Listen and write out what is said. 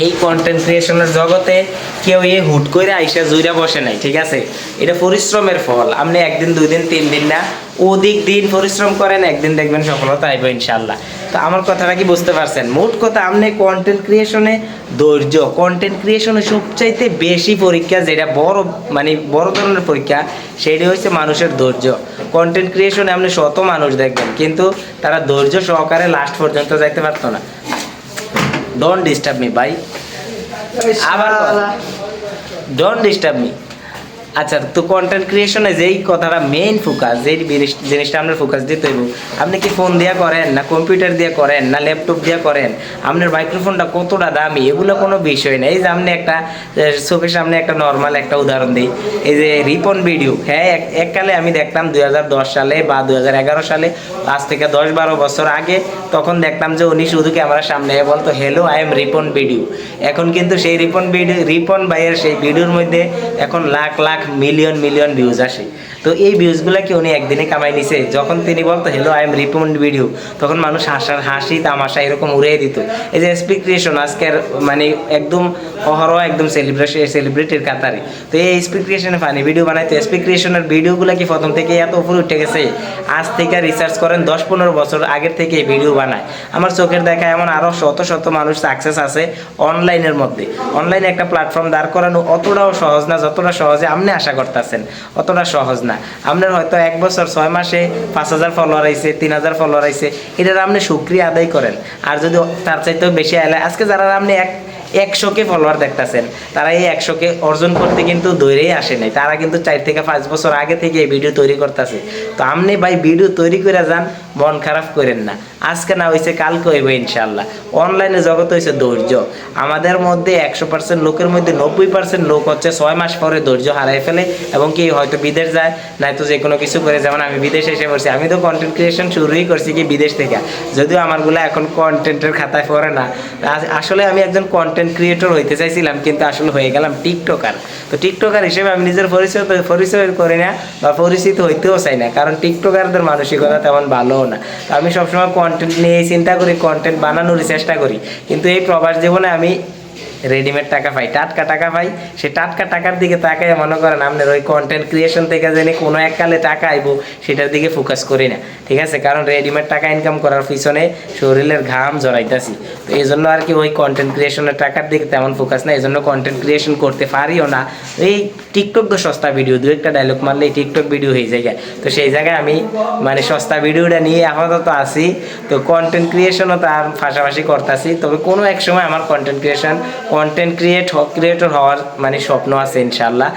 এই কন্টেন্ট ক্রিয়েশনের জগতে কেউ এ হুট করে আইসা জুইরা বসে নাই, ঠিক আছে? এটা পরিশ্রমের ফল। আপনি একদিন দুই দিন তিন দিন না, অধিক দিন পরিশ্রম করেন, একদিন দেখবেন সফলতা আইব ইনশাল্লাহ তো আমার কথাটা কি বুঝতে পারছেন? মোট কথা, আপনি কন্টেন্ট ক্রিয়েশনে ধৈর্য কন্টেন্ট ক্রিয়েশনে সবচাইতে বেশি পরীক্ষা যেটা বড় মানে বড় ধরনের পরীক্ষা, সেটি হচ্ছে মানুষের ধৈর্য। কন্টেন্ট ক্রিয়েশনে আপনি শত মানুষ দেখবেন, কিন্তু তারা ধৈর্য সহকারে লাস্ট পর্যন্ত যাইতে পারতো না। ডোন্ট ডিস্টার্ব মি ভাই আবার ডোন্ট ডিস্টার্ব মি আচ্ছা তো কন্টেন্ট ক্রিয়েশনে যেই কথাটা মেইন ফোকাস যেই জিনিস- জিনিসটা আপনার ফোকাস দিতে হইব, আপনি কি ফোন দিয়ে করেন, না কম্পিউটার দিয়ে করেন, না ল্যাপটপ দিয়ে করেন? আপনার মাইক্রোফোনটা কতটা দামি? এগুলো কোনো বিষয় না। এই যে আপনি একটা চোখের সামনে একটা নর্মাল একটা উদাহরণ দিই। এই যে রিপন ভিডিও হ্যাঁ এক- এককালে আমি দেখতাম দু হাজার দশ সালে বা দু হাজার এগারো সালে, আজ থেকে দশ বারো বছর আগে, তখন দেখতাম যে উনি শুধু ক্যামেরার সামনে বলতো hello I am Ripon video এখন কিন্তু সেই রিপন ভিডিও রিপন ভাইয়ের সেই ভিডিওর মধ্যে এখন lakh lakh million million views আসে। তো এই ভিউজগুলো কি উনি একদিনে কামাই নিছে? যখন তিনি বলতো hello I am Ripon video তখন মানুষ হাসার হাসি, তামাশা এরকম উড়িয়ে দিত। এই যে এসপি ক্রিয়েশন আজকের মানে একদম অহরহ একদম সেলিব্রেশন সেলিব্রিটির কাতারে। তো এই এসপি ক্রিয়েশনে ফানি ভিডিও বানাইতো এসপি ক্রিয়েশনের ভিডিওগুলো কি প্রথম থেকে এত উপরে উঠে গেছে? আজ থেকে রিসার্চ করেন, দশ পনেরো বছর আগের থেকে এই ভিডিও বানায়। আমার চোখের দেখা এমন আরও শত শত মানুষ সাকসেস আছে অনলাইনের মধ্যে। অনলাইনে একটা প্ল্যাটফর্ম দাঁড় করানো অতটাও সহজ না, যতটা সহজে আপনি আশা করতেছেন? অতটা সহজ না। আপনার হয়তো এক বছর ছয় মাসে পাঁচ হাজার ফলোয়ার আইসে তিন হাজার ফলোয়ার আইছে, এটার আপনি সুক্রিয়া আদায় করেন। আর যদি তার চাইতেও বেশি আইলে, আজকে যারা আপনি এক একশোকে ফলোয়ার দেখতেছেন। তারা এই একশোকে অর্জন করতে কিন্তু দৈরেই আসে নাই। তারা কিন্তু চার থেকে পাঁচ বছর আগে থেকে এই ভিডিও তৈরি করতেছে। তো আপনি ভাই ভিডিও তৈরি করে যান, মন খারাপ করেন না। আজকে না হয়েছে কালকে হইব ইনশাল্লাহ অনলাইনে জগৎ হয়েছে ধৈর্য। আমাদের মধ্যে একশো পার্সেন্ট লোকের মধ্যে নব্বই পার্সেন্ট লোক হচ্ছে ছয় মাস পরে ধৈর্য হারাই ফেলে এবং কি হয়তো বিদেশ যায়, নয়তো যে কোনো কিছু করে। যেমন আমি বিদেশে এসে পড়ছি। আমি তো কন্টেন্ট ক্রিয়েশন শুরুই করছি কি বিদেশ থেকে। যদিও আমারগুলো এখন কন্টেন্টের খাতায় পড়ে না। আসলে আমি একজন কন্টেন্ট ক্রিয়েটর হইতে চাইছিলাম, কিন্তু আসলে হয়ে গেলাম টিকটকার তো টিকটকার হিসেবে আমি নিজের পরিচয় পরিচয় করি না বা পরিচিত হইতেও চাই না, কারণ টিকটকারদের মানসিকতা তেমন ভালোও না। তো আমি সবসময় কন্টেন্ট নিয়ে চিন্তা করি কন্টেন্ট বানানোর চেষ্টা করি। কিন্তু এই প্রবাস জীবনে আমি রেডিমেড টাকা পাই। টাটকা টাকা পাই। সে টাটকা টাকার দিকে তাকায় মনে করেন আপনার ওই কন্টেন্ট ক্রিয়েশন থেকে জানি কোনো এককালে টাকা আইবো, সেটার দিকে ফোকাস করি না। ঠিক আছে? কারণ রেডিমেড টাকা ইনকাম করার পিছনে শরীরের ঘাম জড়াইতেছি। তো এই জন্য আর কি ওই কন্টেন্ট ক্রিয়েশনের টাকার দিকে তেমন ফোকাস না এই জন্য কন্টেন্ট ক্রিয়েশন করতে পারিও না। এই টিকটক তো সস্তা ভিডিও দু একটা ডায়লগ মারলে টিকটক ভিডিও হয়ে যায় তো সেই জায়গায় আমি মানে সস্তা ভিডিওটা নিয়ে আপাতত আসি তো কন্টেন্ট ক্রিয়েশনও তার পাশাপাশি করতেছি। তবে কোনো এক সময় আমার content creation content create creator হওয়ার মানে স্বপ্ন আছে ইনশাল্লাহ